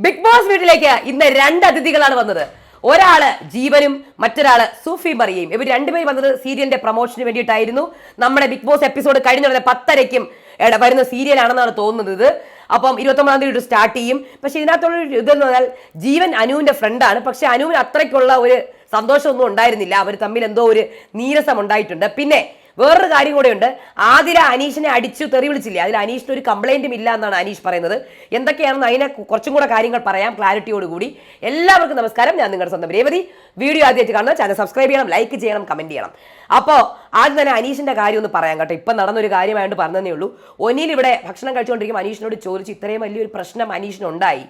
Big boss വീട്ടിലേക്ക് ഇന്ന് രണ്ട് അതിഥികളാണ് വന്നത്. ഒരാൾ ജീവനും മറ്റൊരാൾ സൂഫി മറിയയും. ഇവർ രണ്ടുപേരും വന്നത് സീരിയലിന്റെ പ്രൊമോഷന് വേണ്ടിയിട്ടായിരുന്നു. നമ്മുടെ ബിഗ് ബോസ് എപ്പിസോഡ് കഴിഞ്ഞ പത്തരയ്ക്കും എട- വരുന്ന സീരിയലാണെന്നാണ് തോന്നുന്നത് അപ്പം ഇരുപത്തൊമ്പതാം തീയതി സ്റ്റാർട്ട് ചെയ്യും. പക്ഷെ ഇതിനകത്തുള്ള ഇതെന്ന് പറഞ്ഞാൽ ജീവൻ അനുവിന്റെ ഫ്രണ്ടാണ് പക്ഷെ അനുവിന് അത്രയ്ക്കുള്ള ഒരു സന്തോഷമൊന്നും ഉണ്ടായിരുന്നില്ല. അവർ തമ്മിൽ എന്തോ ഒരു നീരസം ഉണ്ടായിട്ടുണ്ട്. പിന്നെ വേറൊരു കാര്യം കൂടെയുണ്ട്. ആതിര അനീഷിനെ അടിച്ചു തെറി വിളിച്ചില്ലേ? അതിൽ അനീഷിന് ഒരു കംപ്ലൈന്റും ഇല്ല എന്നാണ് അനീഷ് പറയുന്നത്. എന്തൊക്കെയാണെന്ന് അതിനെ കുറച്ചും കൂടെ കാര്യങ്ങൾ പറയാം ക്ലാരിറ്റിയോടുകൂടി എല്ലാവർക്കും നമസ്കാരം. ഞാൻ നിങ്ങളുടെ സ്വന്തം രേവതി. വീഡിയോ ആദ്യമായിട്ട് കാണുന്ന ചാനൽ സബ്സ്ക്രൈബ് ചെയ്യണം ലൈക്ക് ചെയ്യണം കമന്റ് ചെയ്യണം. അപ്പോൾ ആദ്യം തന്നെ അനീഷിന്റെ കാര്യം ഒന്ന് പറയാം കേട്ടോ. ഇപ്പം നടന്നൊരു കാര്യമായിട്ട് പറഞ്ഞതേ ഉള്ളൂ. ഒനിയിൽ ഇവിടെ ഭക്ഷണം കഴിച്ചുകൊണ്ടിരിക്കും അനീഷിനോട് ചോദിച്ചു ഇത്രയും വലിയൊരു പ്രശ്നം അനീഷിനുണ്ടായി.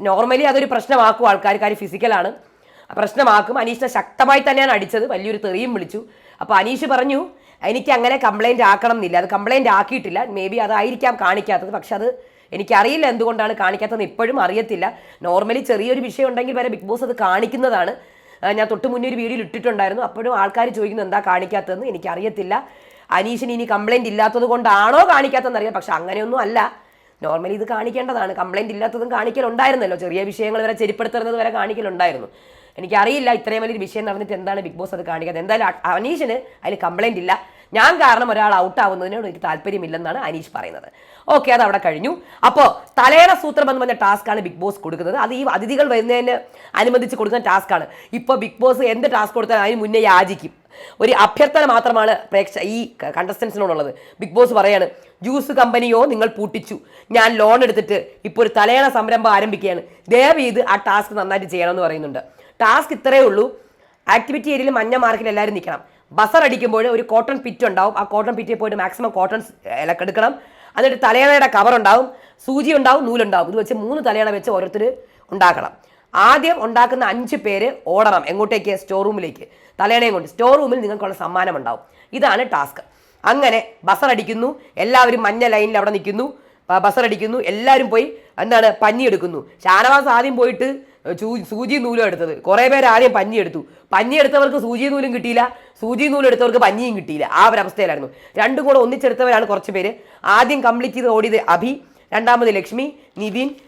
നോർമലി അതൊരു പ്രശ്നമാക്കും ആൾക്കാർ കാര്യം ഫിസിക്കലാണ് പ്രശ്നമാക്കും. അനീഷിനെ ശക്തമായി തന്നെയാണ് അടിച്ചത്. വലിയൊരു തെറിയും വിളിച്ചു. അപ്പോൾ അനീഷ് പറഞ്ഞു എനിക്ക് അങ്ങനെ കംപ്ലൈന്റ് ആക്കണം എന്നില്ല അത് കംപ്ലൈന്റ് ആക്കിയിട്ടില്ല. മേ ബി അതായിരിക്കാം കാണിക്കാത്തത്. പക്ഷെ അത് എനിക്കറിയില്ല എന്തുകൊണ്ടാണ് കാണിക്കാത്തതെന്ന് ഇപ്പോഴും അറിയത്തില്ല. നോർമലി ചെറിയൊരു വിഷയം ഉണ്ടെങ്കിൽ വരെ ബിഗ് ബോസ് അത് കാണിക്കുന്നതാണ്. ഞാൻ തൊട്ട് മുന്നേ ഒരു വീഡിയോയിൽ ഇട്ടിട്ടുണ്ടായിരുന്നു. അപ്പോഴും ആൾക്കാർ ചോദിക്കുന്നു എന്താ കാണിക്കാത്തതെന്ന്? എനിക്കറിയത്തില്ല. അനീഷിന് ഇനി കംപ്ലൈന്റ് ഇല്ലാത്തത് കൊണ്ടാണോ കാണിക്കാത്തതെന്ന് അറിയാം. പക്ഷെ അങ്ങനെയൊന്നും അല്ല. നോർമലി ഇത് കാണിക്കേണ്ടതാണ്. കംപ്ലൈന്റ് ഇല്ലാത്തതും കാണിക്കലുണ്ടായിരുന്നല്ലോ. ചെറിയ വിഷയങ്ങൾ വരെ ചെരിപ്പെടുത്തുന്നത് വരെ കാണിക്കലുണ്ടായിരുന്നു. എനിക്കറിയില്ല ഇത്രയും വലിയൊരു വിഷയം നടന്നിട്ട് എന്താണ് ബിഗ് ബോസ് അത് കാണിക്കുന്നത് എന്തായാലും അനീഷിന് അതിൽ കംപ്ലൈന്റ് ഇല്ല. ഞാൻ കാരണം ഒരാൾ ഔട്ട് ആവുന്നതിനോട് എനിക്ക് താല്പര്യമില്ലെന്നാണ് അനീഷ് പറയുന്നത്. ഓക്കെ അത് അവിടെ കഴിഞ്ഞു. അപ്പോൾ തലേണ സൂത്രം എന്ന് പറഞ്ഞ ടാസ്ക്കാണ് ബിഗ് ബോസ് കൊടുക്കുന്നത്. അത് ഈ അതിഥികൾ വരുന്നതിന് അനുബന്ധിച്ച് കൊടുക്കുന്ന ടാസ്ക്കാണ് ഇപ്പോൾ ബിഗ് ബോസ് എന്ത് ടാസ്ക് കൊടുത്താലും അതിന് മുന്നേ യാചിക്കും. ഒരു അഭ്യർത്ഥന മാത്രമാണ് പ്രേക്ഷ ഈ കണ്ടസ്റ്റൻസിനോടുള്ളത് ബിഗ് ബോസ് പറയാണ് ജ്യൂസ് കമ്പനിയോ നിങ്ങൾ പൂട്ടിച്ചു. ഞാൻ ലോൺ എടുത്തിട്ട് ഇപ്പോൾ ഒരു തലയണ സംരംഭം ആരംഭിക്കുകയാണ്. ദയവ് ചെയ്ത് ആ ടാസ്ക് നന്നായിട്ട് ചെയ്യണമെന്ന് പറയുന്നുണ്ട്. ടാസ്ക് ഇത്രയേ ഉള്ളൂ. ആക്ടിവിറ്റി ഏരിയയിൽ മഞ്ഞ മാർക്കിൽ എല്ലാവരും നിൽക്കണം. ബസർ അടിക്കുമ്പോൾ ഒരു കോട്ടൺ പിറ്റ് ഉണ്ടാവും. ആ കോട്ടൺ പിറ്റിൽ പോയിട്ട് മാക്സിമം കോട്ടൺ എടുക്കണം. എന്നിട്ട് തലയണയുടെ കവർ ഉണ്ടാവും. സൂചി ഉണ്ടാവും. നൂലുണ്ടാവും. ഇത് വെച്ച് മൂന്ന് തലയണ വെച്ച് ഓരോരുത്തർ ഉണ്ടാക്കണം. ആദ്യം ഉണ്ടാക്കുന്ന അഞ്ച് പേര് ഓടണം എങ്ങോട്ടേക്ക്? സ്റ്റോർ റൂമിലേക്ക് തലേണയും കൊണ്ട്. സ്റ്റോർ റൂമിൽ നിങ്ങൾക്കുള്ള സമ്മാനം ഉണ്ടാവും. ഇതാണ് ടാസ്ക് അങ്ങനെ ബസർ അടിക്കുന്നു. എല്ലാവരും മഞ്ഞ ലൈനിൽ അവിടെ നിൽക്കുന്നു. ബസറടിക്കുന്നു എല്ലാവരും പോയി എന്താണ് പഞ്ഞി എടുക്കുന്നു. ഷാനവാസ് ആദ്യം പോയിട്ട് സൂചി നൂലും എടുത്തത്. കുറേ പേര് ആദ്യം പഞ്ഞി എടുത്തു. പഞ്ഞി എടുത്തവർക്ക് സൂചി നൂലും കിട്ടിയില്ല. സൂചി നൂലും എടുത്തവർക്ക് പഞ്ഞിയും കിട്ടിയില്ല. ആ ഒരു അവസ്ഥയിലായിരുന്നു. രണ്ടും കൂടെ ഒന്നിച്ചെടുത്തവരാണ് കുറച്ച് പേര്. ആദ്യം കംപ്ലീറ്റ് ചെയ്ത് ഓടിയത് അഭി. രണ്ടാമത് ലക്ഷ്മി നിവിൻ ആ,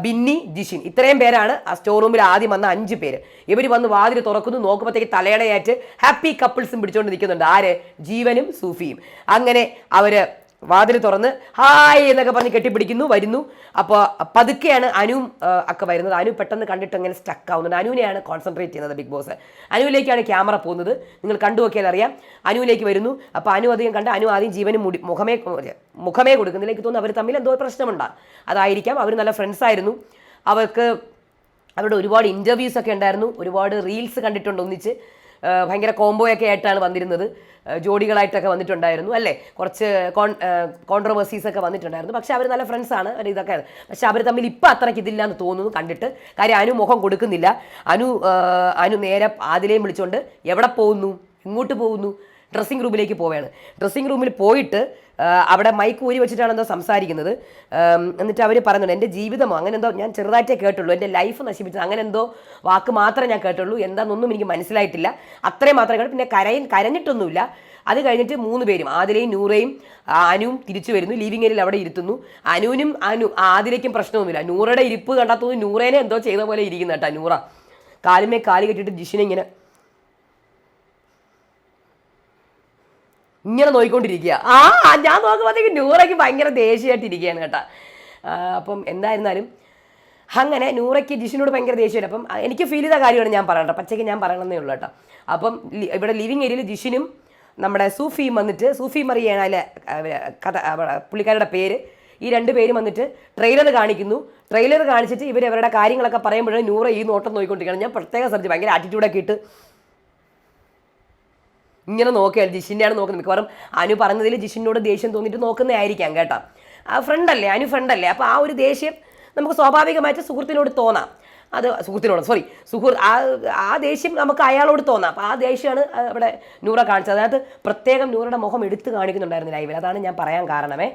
ബിന്നി ജിഷിൻ. ഇത്രയും പേരാണ് ആ സ്റ്റോർ റൂമിൽ ആദ്യം വന്ന അഞ്ച് പേര്. ഇവർ വന്ന് വാതിൽ തുറക്കുന്നു നോക്കുമ്പോഴത്തേക്ക് തലയണയായിട്ട് ഹാപ്പി കപ്പിൾസും പിടിച്ചുകൊണ്ട് നിൽക്കുന്നുണ്ട്. ആര്? ജീവനും സൂഫിയും. അങ്ങനെ അവർ വാതിൽ തുറന്ന് ഹായ് എന്നൊക്കെ പറഞ്ഞ് കെട്ടിപ്പിടിക്കുന്നു വരുന്നു. അപ്പോൾ പതുക്കെയാണ് അനു ഒക്കെ വരുന്നത്. അനു പെട്ടെന്ന് കണ്ടിട്ട് അങ്ങനെ സ്റ്റക്ക് ആവുന്നുണ്ട്. അനുവിനെയാണ് കോൺസെൻട്രേറ്റ് ചെയ്യുന്നത് ബിഗ് ബോസ് അനുവിലേക്കാണ് ക്യാമറ പോകുന്നത്. നിങ്ങൾ കണ്ടു നോക്കിയാൽ അറിയാം. അനുവിലേക്ക് വരുന്നു. അപ്പോൾ അനു അധികം കണ്ട് അനു ആദ്യം ജീവന് മുടി മുഖമേ മുഖമേ കൊടുക്കുന്നില്ലേക്ക് തോന്നുന്നു അവർ തമ്മിൽ എന്തോ പ്രശ്നമുണ്ടാകും അതായിരിക്കാം. അവർ നല്ല ഫ്രണ്ട്സ് ആയിരുന്നു. അവർക്ക് അവരുടെ ഒരുപാട് ഇന്റർവ്യൂസ് ഒക്കെ ഉണ്ടായിരുന്നു. ഒരുപാട് റീൽസ് കണ്ടിട്ടുണ്ട് ഒന്നിച്ച്. ഭയങ്കര കോംബോയൊക്കെ ആയിട്ടാണ് വന്നിരുന്നത്. ജോഡികളായിട്ടൊക്കെ വന്നിട്ടുണ്ടായിരുന്നു അല്ലേ? കുറച്ച് കോൺ കോൺട്രവേഴ്സീസ് ഒക്കെ വന്നിട്ടുണ്ടായിരുന്നു. പക്ഷേ അവർ നല്ല ഫ്രണ്ട്സാണ് അവർ ഇതൊക്കെ. പക്ഷെ അവർ തമ്മിൽ ഇപ്പം അത്രയ്ക്ക് ഇതില്ല എന്ന് തോന്നുന്നു കണ്ടിട്ട്. കാര്യം അനു മുഖം കൊടുക്കുന്നില്ല. അനു അനു നേരെ ആദിലേയും വിളിച്ചുകൊണ്ട് എവിടെ പോകുന്നു? ഇങ്ങോട്ട് പോകുന്നു? ഡ്രസ്സിംഗ് റൂമിലേക്ക് പോവുകയാണ്. ഡ്രസ്സിംഗ് റൂമിൽ പോയിട്ട് അവിടെ മൈക്ക് ഊരി വെച്ചിട്ടാണ് എന്തോ സംസാരിക്കുന്നത് എന്നിട്ട് അവർ പറയുന്നുണ്ട് എന്റെ ജീവിതമോ അങ്ങനെ എന്തോ ഞാൻ ചെറുതായിട്ടേ കേട്ടുള്ളൂ. എന്റെ ലൈഫ് നശിപ്പിച്ചത് അങ്ങനെ എന്തോ വാക്ക് മാത്രമേ ഞാൻ കേട്ടുള്ളൂ. എന്താണെന്നൊന്നും എനിക്ക് മനസ്സിലായിട്ടില്ല. അത്രയും മാത്രമേ കേട്ടു. പിന്നെ കരയിൽ കരഞ്ഞിട്ടൊന്നുമില്ല. അത് കഴിഞ്ഞിട്ട് മൂന്ന് പേരും ആദിലയും നൂറയും അനുവും തിരിച്ചു വരുന്നു. ലിവിംഗ് ഏരിയയിൽ അവിടെ ഇരുത്തുന്നു. അനുവിനും അനു ആദിലേക്കും പ്രശ്നമൊന്നുമില്ല. നൂറയുടെ ഇരിപ്പ് കണ്ടാൽ നൂറേനെ എന്തോ ചെയ്ത പോലെ ഇരിക്കുന്ന കേട്ടോ നൂറ. കാലുമേ കാൽ കെട്ടിയിട്ട് ജിഷിനെ ഇങ്ങനെ ഇങ്ങനെ നോക്കിക്കൊണ്ടിരിക്കുക ആ ഞാൻ നോക്കുമ്പോഴത്തേക്ക് നൂറയ്ക്ക് ഭയങ്കര ദേഷ്യമായിട്ട് ഇരിക്കുകയാണ് കേട്ടോ അപ്പം എന്തായിരുന്നാലും അങ്ങനെ നൂറയ്ക്ക് ജിഷിനോട് ഭയങ്കര ദേഷ്യമാണ് അപ്പം എനിക്ക് ഫീൽ ചെയ്ത കാര്യമാണ് ഞാൻ പറയണ്ട പച്ചയ്ക്ക് ഞാൻ പറയണമെന്നേ ഉള്ളൂ കേട്ടോ. അപ്പം ഇവിടെ ലിവിങ് ഏരിയയിൽ ജിഷിനും നമ്മുടെ സൂഫിയും വന്നിട്ട് സൂഫി മറിയാണ് അതിലെ കഥ പുള്ളിക്കാരുടെ പേര്. ഈ രണ്ട് പേരും വന്നിട്ട് ട്രെയിലർ കാണിക്കുന്നു. ട്രെയിലർ കാണിച്ചിട്ട് ഇവർ അവരുടെ കാര്യങ്ങളൊക്കെ പറയുമ്പോഴേ നൂറ ഈ നോട്ടം നോക്കിക്കൊണ്ടിരിക്കുകയാണ് ഞാൻ പ്രത്യേകം ശ്രദ്ധിച്ചു. ഭയങ്കര ആറ്റിറ്റ്യൂഡൊക്കെ ഇട്ട് ഇങ്ങനെ നോക്കിയാൽ ജിഷിന്റെയാണ് നോക്കുന്നത്. മിക്കവാറും അനു പറഞ്ഞതിൽ ജിഷിനോട് ദേഷ്യം തോന്നിയിട്ട് നോക്കുന്നതായിരിക്കാം കേട്ടോ. ആ ഫ്രണ്ടല്ലേ അനു ഫ്രണ്ടല്ലേ അപ്പോൾ ആ ഒരു ദേഷ്യം നമുക്ക് സ്വാഭാവികമായിട്ട് സുഹൃത്തിനോട് തോന്നാം. അത് സുഹൃത്തിനോട് സോറി സുഹൃത്ത് ആ ആ ദേഷ്യം നമുക്ക് അയാളോട് തോന്നാം. അപ്പോൾ ആ ദേഷ്യമാണ് ഇവിടെ നൂറ കാണിച്ചത്. അതിനകത്ത് പ്രത്യേകം നൂറയുടെ മുഖം എടുത്ത് കാണിക്കുന്നുണ്ടായിരുന്നു ലൈവിൽ. അതാണ് ഞാൻ പറയാൻ കാരണമേ.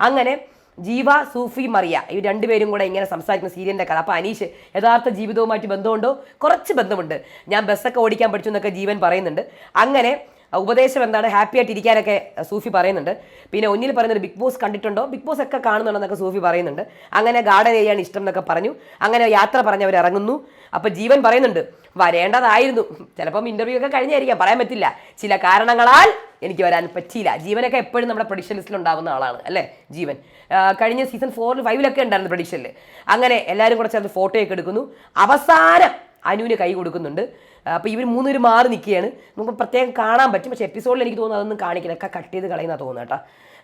അങ്ങനെ ജീവ സൂഫി മറിയ ഈ രണ്ടുപേരും കൂടെ ഇങ്ങനെ സംസാരിക്കുന്ന സീരിയലിന്റെ കഥ. അപ്പോൾ അനീഷ് യഥാർത്ഥ ജീവിതവുമായിട്ട് ബന്ധമുണ്ടോ? കുറച്ച് ബന്ധമുണ്ട്. ഞാൻ ബസ്സൊക്കെ ഓടിക്കാൻ പഠിച്ചു എന്നൊക്കെ ജീവൻ പറയുന്നുണ്ട്. അങ്ങനെ ഉപദേശം എന്താണ്? ഹാപ്പി ആയിട്ട് ഇരിക്കാനൊക്കെ സൂഫി പറയുന്നുണ്ട്. പിന്നെ ഒന്നിൽ പറയുന്നത് ബിഗ് ബോസ് കണ്ടിട്ടുണ്ടോ? ബിഗ് ബോസ് ഒക്കെ കാണുന്നുണ്ടെന്നൊക്കെ സൂഫി പറയുന്നുണ്ട്. അങ്ങനെ ഗാർഡൻ ചെയ്യാൻ ഇഷ്ടം എന്നൊക്കെ പറഞ്ഞു. അങ്ങനെ യാത്ര പറഞ്ഞ് അവർ ഇറങ്ങുന്നു. അപ്പൊ ജീവൻ പറയുന്നുണ്ട് വരേണ്ടതായിരുന്നു. ചിലപ്പം ഇന്റർവ്യൂ ഒക്കെ കഴിഞ്ഞായിരിക്കാം പറയാൻ പറ്റില്ല. ചില കാരണങ്ങളാൽ എനിക്ക് വരാൻ പറ്റിയില്ല. ജീവനൊക്കെ എപ്പോഴും നമ്മുടെ പ്രൊഡിക്ഷൻ ലിസ്റ്റിൽ ഉണ്ടാവുന്ന ആളാണ് അല്ലേ? ജീവൻ. കഴിഞ്ഞ സീസൺ ഫോറിൽ ഫൈവിലൊക്കെ ഉണ്ടായിരുന്നു പ്രൊഡിക്ഷനിൽ അങ്ങനെ എല്ലാവരും കൂടെ ചേർന്ന് ഫോട്ടോയൊക്കെ എടുക്കുന്നു. അവസാനം അനുവിന് കൈ കൊടുക്കുന്നുണ്ട്. അപ്പോൾ ഇവർ മൂന്നുപേര് മാറി നിൽക്കുകയാണ്. നമുക്ക് പ്രത്യേകം കാണാൻ പറ്റും. പക്ഷേ എപ്പിസോഡിൽ എനിക്ക് തോന്നുന്നു അതൊന്നും കാണിക്കില്ല. ഒക്കെ കട്ട് ചെയ്ത് കളയുന്ന തോന്നുന്നു കേട്ടോ.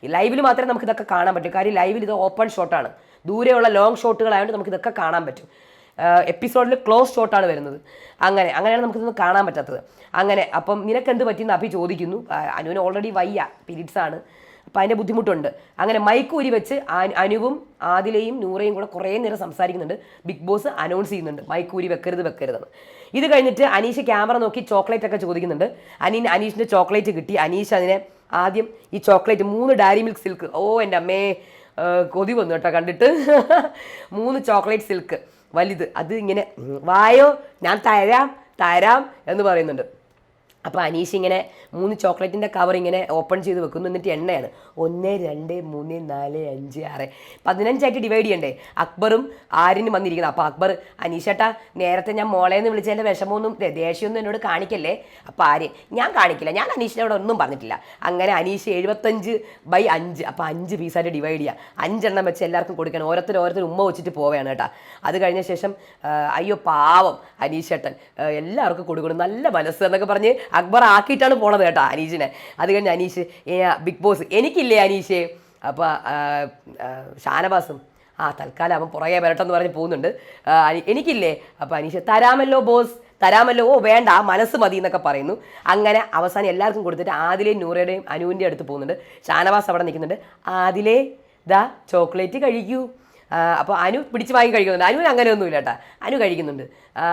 ലൈവിൽ മാത്രമേ നമുക്ക് ഇതൊക്കെ കാണാൻ പറ്റൂ. കാര്യം ലൈവിൽ ഇത് ഓപ്പൺ ഷോട്ടാണ് ദൂരെയുള്ള ലോങ് ഷോട്ടുകളായതുകൊണ്ട് നമുക്ക് ഇതൊക്കെ കാണാൻ പറ്റും. എപ്പിസോഡിൽ ക്ലോസ് ഷോട്ടാണ് വരുന്നത്. അങ്ങനെ അങ്ങനെയാണ് നമുക്കിതൊന്നും കാണാൻ പറ്റാത്തത്. അങ്ങനെ അപ്പം നിനക്ക് എന്ത് പറ്റിയെന്ന് അഭി ചോദിക്കുന്നു. അനുവിന് ഓൾറെഡി വയ്യ. പീരീഡ്സ് ആണ്. അപ്പം അതിന്റെ ബുദ്ധിമുട്ടുണ്ട്. അങ്ങനെ മൈക്ക് മൈക്കൂരി വെച്ച് അനുവും ആദിലയും നൂറയും കൂടെ കുറേ നേരം സംസാരിക്കുന്നുണ്ട്. ബിഗ് ബോസ് അനൗൺസ് ചെയ്യുന്നുണ്ട്. മൈക്ക് മൈക്കൂരി വെക്കരുത് വെക്കരുതെന്ന്. ഇത് കഴിഞ്ഞിട്ട് അനീഷ് ക്യാമറ നോക്കി ചോക്ലേറ്റ് ഒക്കെ ചോദിക്കുന്നുണ്ട്. അനീന് അനീഷിന്റെ ചോക്ലേറ്റ് കിട്ടി. അനീഷ് അതിനെ ആദ്യം ഈ ചോക്ലേറ്റ് മൂന്ന് ഡയറി മിൽക്ക് സിൽക്ക് ഓ എന്റെ അമ്മേ കൊതി വന്നു കേട്ടോ കണ്ടിട്ട്. മൂന്ന് ചോക്ലേറ്റ് സിൽക്ക് വലുത്. അത് ഇങ്ങനെ വായോ ഞാൻ തരാം തരാം എന്ന് പറയുന്നുണ്ട്. അപ്പോൾ അനീഷ് ഇങ്ങനെ മൂന്ന് ചോക്ലേറ്റിന്റെ കവർ ഇങ്ങനെ ഓപ്പൺ ചെയ്ത് വെക്കുന്നു. എന്നിട്ട് എണ്ണയാണ്. ഒന്ന് രണ്ട് മൂന്ന് നാല് അഞ്ച് ആറ്. പതിനഞ്ചായിട്ട് ഡിവൈഡ് ചെയ്യണ്ടേ? അക്ബറും ആരിനും വന്നിരിക്കുന്നത് അപ്പോൾ അക്ബർ അനീഷേട്ടാ നേരത്തെ ഞാൻ മോളേന്ന് വിളിച്ചതിന്റെ വിഷമമൊന്നും ദേഷ്യമൊന്നും എന്നോട് കാണിക്കല്ലേ? അപ്പോൾ ആര്യൻ ഞാൻ കാണിക്കില്ല. ഞാൻ അനീഷിനോട് ഒന്നും പറഞ്ഞിട്ടില്ല. അങ്ങനെ അനീഷ് എഴുപത്തഞ്ച് ബൈ അഞ്ച്. അപ്പോൾ അഞ്ച് പീസായിട്ട് ഡിവൈഡ് ചെയ്യുക അഞ്ചെണ്ണം വെച്ച് എല്ലാവർക്കും കൊടുക്കണം. ഓരോരുത്തർ ഓരോരുത്തർ ഉമ്മ വെച്ചിട്ട് പോവുകയാണ് കേട്ടോ. അത് കഴിഞ്ഞ ശേഷം അയ്യോ പാവം അനീഷേട്ടൻ. എല്ലാവർക്കും കൊടുക്കണം. നല്ല മനസ്സ് എന്നൊക്കെ പറഞ്ഞ് അക്ബർ ആക്കിയിട്ടാണ് പോണത് കേട്ടോ അനീഷിനെ. അത് കഴിഞ്ഞ് അനീഷ് ബിഗ് ബോസ് എനിക്കില്ലേ അനീഷ്? അപ്പോൾ ഷാനവാസും ആ തൽക്കാലം അവൻ പുറകെ വരട്ടെന്ന് പറഞ്ഞ് പോകുന്നുണ്ട്. എനിക്കില്ലേ? അപ്പോൾ അനീഷ് തരാമല്ലോ ബോസ് തരാമല്ലോ. ഓ വേണ്ട മനസ്സ് മതി എന്നൊക്കെ പറയുന്നു. അങ്ങനെ അവസാനം എല്ലാവർക്കും കൊടുത്തിട്ട് ആദിലെ നൂറയുടെയും അനുവിന്റെ അടുത്ത് പോകുന്നുണ്ട്. ഷാനവാസ് അവിടെ നിൽക്കുന്നുണ്ട്. ആദിലേ ദാ ചോക്ലേറ്റ് കഴിക്കൂ. അപ്പോൾ അനു പിടിച്ച് വാങ്ങി കഴിക്കുന്നുണ്ട്. അനുവിന് അങ്ങനെയൊന്നുമില്ല കേട്ടോ. അനു കഴിക്കുന്നുണ്ട്.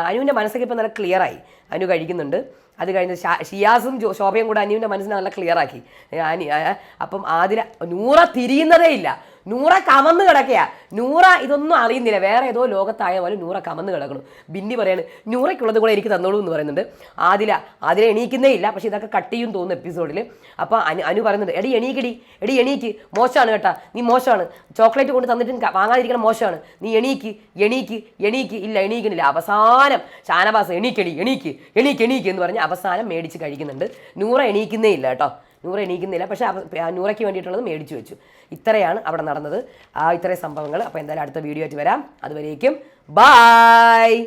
അനുവിന്റെ മനസ്സൊക്കെ ഇപ്പോൾ നല്ല ക്ലിയറായി അനു കഴിക്കുന്നുണ്ട്. അത് കഴിഞ്ഞ് ഷിയാസും ശോഭയും കൂടെ അനുവിന്റെ മനസ്സിനെ നല്ല ക്ലിയർ ആക്കി. അനി അപ്പം ആതിര നൂറ തിരിയുന്നതേ ഇല്ല. നൂറ കമന്ന് കിടക്കുക നൂറ ഇതൊന്നും അറിയുന്നില്ല. വേറെ ഏതോ ലോകത്തായ പോലെ നൂറ കമന്ന് കിടക്കണം. ബിന്നി പറയാണ് നൂറയ്ക്കുള്ളത് കൂടെ എനിക്ക് തന്നോളൂ എന്ന് പറയുന്നുണ്ട്. ആദില ആദില എണീക്കുന്നേ ഇല്ല. പക്ഷേ ഇതൊക്കെ കട്ട് ചെയ്യും തോന്നുന്നു എപ്പിസോഡിൽ അപ്പോൾ അനു അനു പറയുന്നുണ്ട് എടി എണീക്കടി. എടി എണീക്ക്. മോശമാണ് കേട്ടാ. നീ മോശമാണ്. ചോക്ലേറ്റ് കൊണ്ട് തന്നിട്ട് വാങ്ങാതിരിക്കണം മോശമാണ്. നീ എണീക്ക്. എണീക്ക്. എണീക്ക്. ഇല്ല എണീക്കണില്ല. അവസാനം ഷാനവാസ് എണീക്കടി എണീക്ക്. എണീക്ക് എണീക്ക് എന്ന് പറഞ്ഞ് അവസാനം മേടിച്ച് കഴിക്കുന്നുണ്ട്. നൂറ എണീക്കുന്നേ ഇല്ല കേട്ടോ. നൂറ എണീക്കുന്നില്ല. പക്ഷേ നൂറയ്ക്ക് വേണ്ടിയിട്ടുള്ളത് മേടിച്ചു വെച്ചു. ഇത്രയാണ് അവിടെ നടന്നത്. ആ ഇത്രയും സംഭവങ്ങൾ. അപ്പോൾ എന്തായാലും അടുത്ത വീഡിയോ ആയിട്ട് വരാം. അതുവരേക്കും ബായ്